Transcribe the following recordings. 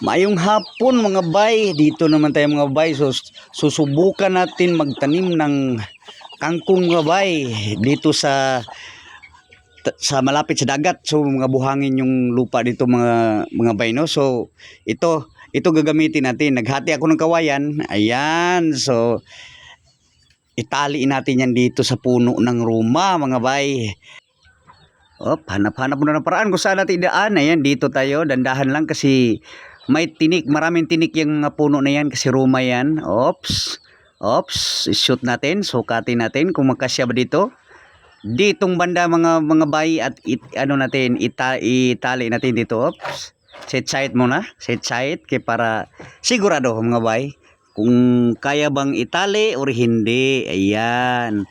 Maayong hapon mga bay. Dito naman tayo mga bay. So, susubukan natin magtanim ng kangkong mga bay. Dito sa sa malapit sa dagat. So mga buhangin yung lupa dito mga mga bay no. So ito ito gagamitin natin. Naghati ako ng kawayan. Ayan. So italiin natin yan dito sa puno ng ruma mga bay. Op, hanap-hanap muna ng paraan kung saan natin idaan. Ayan, dito tayo. Dandahan lang kasi may tinik. Maraming tinik yung mga puno na yan kasi ruma yan. Ops. Ops. Shoot natin. Sukatin natin kung magkasya ba dito. Ditong banda mga mga bay at it, ano natin ita, itali natin dito. Ops. Set side muna. Set side kay para sigurado mga bay kung kaya bang itali or hindi. Ayan.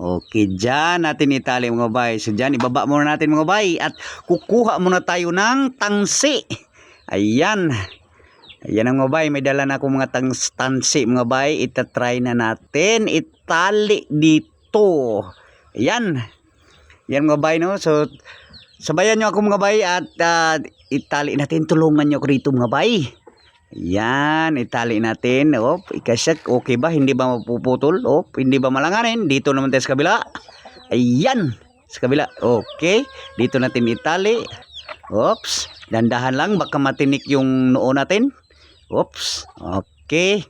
Okay, dyan natin itali mga bay. So dyan, ibaba muna natin mga bay at kukuha muna tayo ng tangsi. Ayan. Ayan mga bay, may dala na akong mga tangs tansi mga bay. Itatry na natin itali dito. Ayan. Yan mga bay no. So sabayan nyo ako mga bay at ah, itali natin. Tulungan nyo ako rito mga bay. Yan, itali natin. Op, ikasak, okay ba? Hindi ba mapuputol? Op, hindi ba malanganin? Dito naman tayo sa kabila. Ayan, sa kabila. Okay, dito natin itali. Oops, dandahan lang, baka matinik yung noo natin. Oops, okay.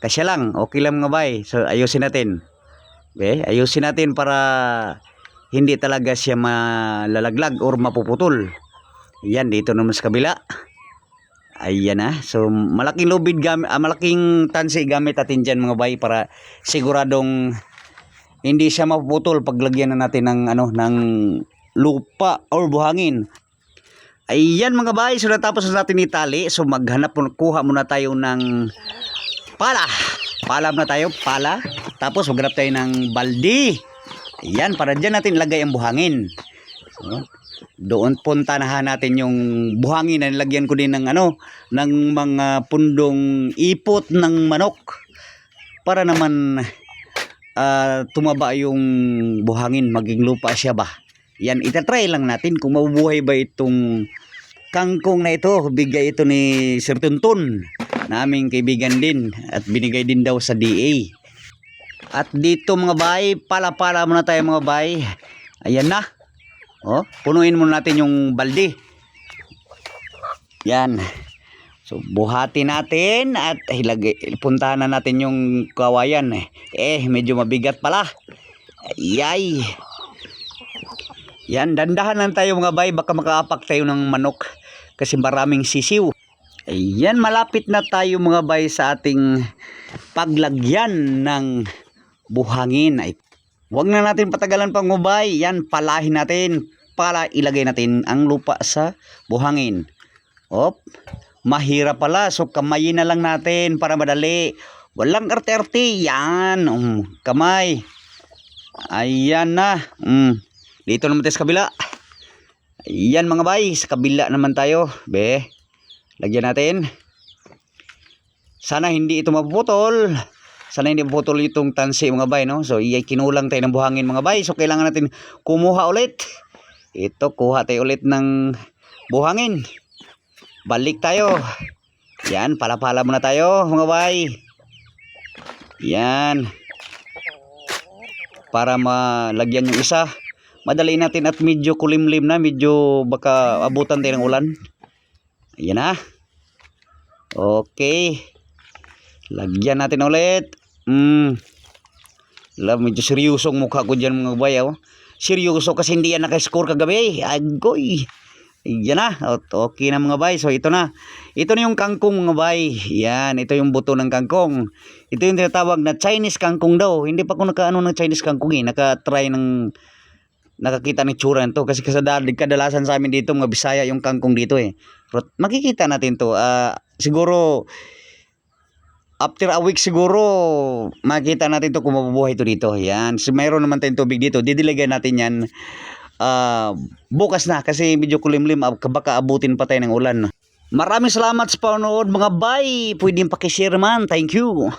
Kasya lang, okay lang mga bay. So, ayusin natin. Okay, ayusin natin para hindi talaga siya malalaglag or mapuputol. Yan, dito naman sa kabila. Ayan na. So malaking lubid gamit, ah, malaking tansi gamit natin diyan mga bay para siguradong hindi siya mapuputol paglagyan na natin ng ano ng lupa or buhangin. Ayan mga bay, so natapos na natin itali. So maghanap kuha muna tayo ng pala. Pala na tayo, pala. Tapos maghanap tayo ng baldi. Ayan, para dyan natin lagay ang buhangin. So, doon puntanahan natin yung buhangin na nilagyan ko din ng ano ng mga pundong ipot ng manok para naman ah, tumaba yung buhangin maging lupa siya ba yan itatry lang natin kung mabubuhay ba itong kangkong na ito bigay ito ni Sir Tuntun naming kaibigan din at binigay din daw sa DA at dito mga bay pala-pala muna tayo mga bay ayan na Oh, punuin muna natin yung balde. Yan. So, buhati natin at hilagay, puntahan na natin yung kawayan. Eh, medyo mabigat pala. Ayay. Yan, dandahan lang tayo mga bay. Baka makaapak tayo ng manok. Kasi maraming sisiw. Ayan, malapit na tayo mga bay sa ating paglagyan ng buhangin. Ay, Huwag na natin patagalan pang ngubay. Yan, palahin natin para ilagay natin ang lupa sa buhangin. Op, mahirap pala. So, kamayin na lang natin para madali. Walang arte-arte. Yan, um, kamay. Ayan na. Mm. Dito naman tayo sa kabila. Ayan mga bay, sa kabila naman tayo. Be, lagyan natin. Sana hindi ito mapuputol. Sana hindi putol itong tansi mga bay no? So iyay kinulang tayo ng buhangin mga bay. So kailangan natin kumuha ulit. Ito kuha tayo ulit ng buhangin. Balik tayo. Yan pala-pala muna tayo mga bay. Yan. Para malagyan yung isa madali natin at medyo kulimlim na medyo baka abutan tayo ng ulan yan na okay lagyan natin ulit Mm. Alam, medyo seryosong mukha ko dyan mga bayaw. Seryoso kasi hindi yan nakascore kagabi. Agoy. Yan na. Okay na mga bay. So ito na. Ito na yung kangkong mga bay. Yan. Ito yung buto ng kangkong. Ito yung tinatawag na Chinese kangkong daw. Hindi pa ako nakaano ng Chinese kangkong eh. Naka-try ng nakakita ng tsura nito kasi kasada kadalasan sa amin dito mga Bisaya yung kangkong dito eh. Pero makikita natin to. Ah, siguro after a week siguro makita natin to kung mabubuhay to dito. Yan. So, mayroon naman tayong tubig dito. Didiligan natin yan ah, bukas na kasi medyo kulimlim. ah, Baka abutin pa tayo ng ulan. Maraming salamat sa panonood mga bay. Pwedeng pakishare man. Thank you.